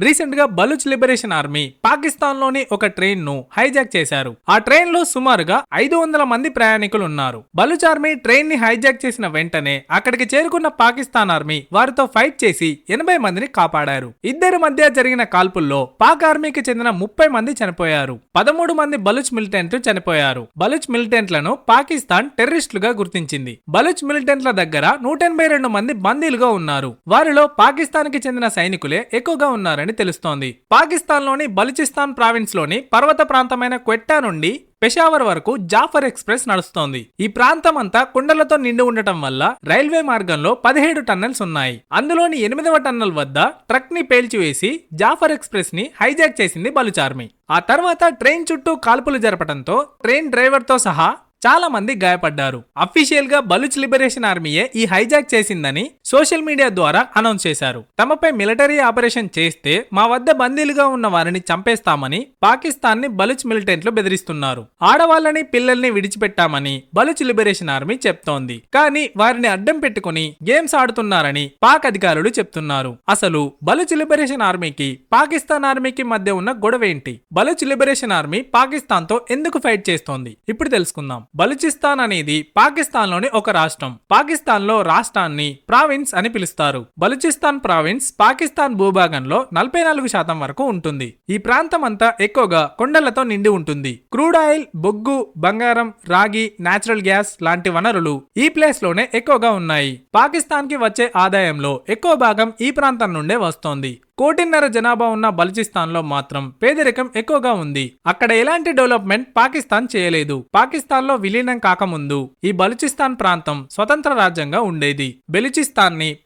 రీసెంట్గా Baloch liberation army పాకిస్తాన్లోని ఒక ట్రైన్ను హైజాక్ చేశారు. ఆ ట్రైన్లో సుమారుగా ఐదు వందల మంది ప్రయాణికులు ఉన్నారు బలూచ్ ఆర్మీ ట్రైన్ని హైజాక్ చేసిన వెంటనే అక్కడికి చేరుకున్న పాకిస్తాన్ ఆర్మీ వారితో ఫైట్ చేసి ఎనభై మందిని కాపాడారు. ఇద్దరి మధ్య జరిగిన కాల్పుల్లో పాక్ ఆర్మీకి చెందిన ముప్పై మంది చనిపోయారు. పదమూడు మంది బలూచ్ మిలిటెంట్లు చనిపోయారు. బలూచ్ మిలిటెంట్లను పాకిస్తాన్ టెర్రరిస్టులుగా గుర్తించింది. బలూచ్ మిలిటెంట్ల దగ్గర నూట ఎనభై రెండు మంది బందీలుగా ఉన్నారు. వారిలో పాకిస్తాన్కి చెందిన సైనికులే ఎక్కువగా ఉన్నారని తెలుస్తోంది. పాకిస్తాన్లోని బలుచిస్తాన్ ప్రావిన్స్లోని పర్వత ప్రాంతమైన క్వెట్టా నుండి పెషావర్ వరకు జాఫర్ ఎక్స్ప్రెస్ నడుస్తోంది. ఈ ప్రాంతం అంతా కుండలతో నిండి ఉండటం వల్ల రైల్వే మార్గంలో పదిహేడు టన్నెల్స్ ఉన్నాయి. అందులోని ఎనిమిదవ టన్నెల్ వద్ద ట్రక్ని పేల్చివేసి జాఫర్ ఎక్స్ప్రెస్ని హైజాక్ చేసింది బలుచార్మి. ఆ తర్వాత ట్రైన్ చుట్టూ కాల్పులు జరపడంతో ట్రైన్ డ్రైవర్తో సహా చాలా మంది గాయపడ్డారు. అఫీషియల్గా బలుచ్ లిబరేషన్ ఆర్మీయే ఈ హైజాక్ చేసిందని సోషల్ మీడియా ద్వారా అనౌన్స్ చేశారు. తమపై మిలిటరీ ఆపరేషన్ చేస్తే మా వద్ద బందీలుగా ఉన్న వారిని చంపేస్తామని పాకిస్తాన్ని బలుచ్ మిలిటెంట్లు బెదిరిస్తున్నారు. ఆడవాళ్ళని పిల్లల్ని విడిచిపెట్టామని బలుచ్ లిబరేషన్ ఆర్మీ చెప్తోంది. కానీ వారిని అడ్డం పెట్టుకుని గేమ్స్ ఆడుతున్నారని పాక్ అధికారులు చెప్తున్నారు. అసలు బలుచ్ లిబరేషన్ ఆర్మీకి పాకిస్తాన్ ఆర్మీకి మధ్య ఉన్న గొడవ ఏంటి? బలుచ్ లిబరేషన్ ఆర్మీ పాకిస్తాన్తో ఎందుకు ఫైట్ చేస్తోంది? ఇప్పుడు తెలుసుకుందాం. బలుచిస్తాన్ అనేది పాకిస్తాన్లోని ఒక రాష్ట్రం. పాకిస్తాన్లో రాష్ట్రాన్ని ప్రావిన్స్ అని పిలుస్తారు. బలుచిస్తాన్ ప్రావిన్స్ పాకిస్తాన్ భూభాగంలో నలభై నాలుగు శాతం వరకు ఉంటుంది. ఈ ప్రాంతం అంతా ఎక్కువగా కొండలతో నిండి ఉంటుంది. క్రూడ్ ఆయిల్ బొగ్గు బంగారం రాగి నాచురల్ గ్యాస్ లాంటి వనరులు ఈ ప్లేస్లోనే ఎక్కువగా ఉన్నాయి. పాకిస్తాన్కి వచ్చే ఆదాయంలో ఎక్కువ భాగం ఈ ప్రాంతం నుండే వస్తోంది. కోటిన్నర జనాభా ఉన్న బలుచిస్తాన్లో మాత్రం పేదరికం ఎక్కువగా ఉంది. అక్కడ ఎలాంటి డెవలప్మెంట్ పాకిస్తాన్ చేయలేదు. పాకిస్తాన్లో విలీనం కాకముందు ఈ బలుచిస్తాన్ ప్రాంతం స్వతంత్ర రాజ్యంగా ఉండేది. బెలుచిస్తాన్ని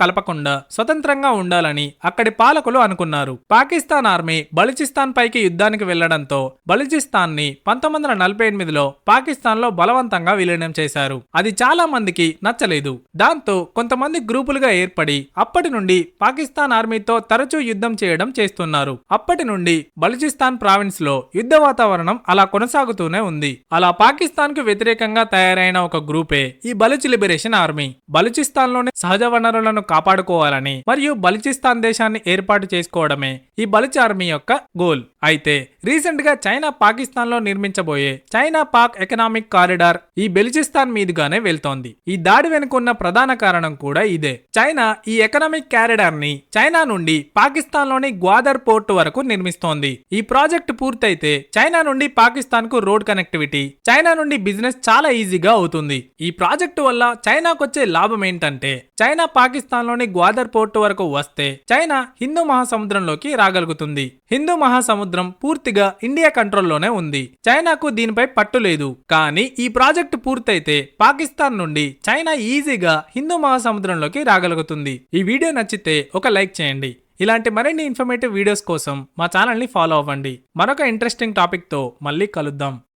కలపకుండా స్వతంత్రంగా ఉండాలని అక్కడి పాలకులు అనుకున్నారు. పాకిస్తాన్ ఆర్మీ బలుచిస్తాన్ పైకి యుద్ధానికి వెళ్ళడంతో బలుచిస్తాన్ని పంతొమ్మిది వందల నలభై ఎనిమిదిలో పాకిస్తాన్లో బలవంతంగా విలీనం చేశారు. అది చాలా మందికి నచ్చలేదు. దాంతో కొంతమంది గ్రూపులుగా ఏర్పడి అప్పటి నుండి పాకిస్తాన్ ఆర్మీతో తరచూ యుద్ధం చేయడం చేస్తున్నారు. అప్పటి నుండి బలుచిస్తాన్ ప్రావిన్స్లో యుద్ధ వాతావరణం అలా కొనసాగుతూనే ఉంది. అలా పాకిస్తాన్కు వ్యతిరేకంగా తయారైన ఒక గ్రూపే ఈ బలుచ్ లిబరేషన్ ఆర్మీ. బలుచిస్తాన్లోని సహజ వనరులను కాపాడుకోవాలని మరియు బలుచిస్తాన్ దేశాన్ని ఏర్పాటు చేసుకోవడమే ఈ బలుచ్ ఆర్మీ యొక్క గోల్. అయితే రీసెంట్గా చైనా పాకిస్తాన్లో నిర్మించబోయే చైనా పాక్ ఎకనామిక్ కారిడార్ ఈ బెలిచిస్తాన్ మీదుగానే వెళ్తోంది. ఈ దాడి వెనుకున్న ప్రధాన కారణం కూడా ఇదే. చైనా ఈ ఎకనామిక్ కారిడార్ని చైనా నుండి పాకిస్తాన్లోని గ్వాదర్ పోర్ట్ వరకు నిర్మిస్తోంది. ఈ ప్రాజెక్ట్ పూర్తయితే చైనా నుండి పాకిస్తాన్కు రోడ్ కనెక్టివిటీ చైనా నుండి బిజినెస్ చాలా ఈజీగా అవుతుంది. ఈ ప్రాజెక్టు వల్ల చైనాకొచ్చే లాభం ఏంటంటే చైనా పాకిస్తాన్లోని గ్వాదర్ పోర్ట్ వరకు వస్తే చైనా హిందూ మహాసముద్రంలోకి రాగలుగుతుంది. హిందూ మహాసముద్రం పూర్తిగా ఇండియా కంట్రోల్లోనే ఉంది. చైనాకు దీనిపై పట్టు లేదు. కానీ ఈ ప్రాజెక్టు పూర్తయితే పాకిస్తాన్ నుండి చైనా ఈజీగా హిందూ మహాసముద్రంలోకి రాగలుగుతుంది. ఈ వీడియో నచ్చితే ఒక లైక్ చేయండి. ఇలాంటి మరిన్ని ఇన్ఫర్మేటివ్ వీడియోస్ కోసం మా ఛానల్ని ఫాలో అవ్వండి. మరొక ఇంట్రెస్టింగ్ టాపిక్తో మళ్ళీ కలుద్దాం.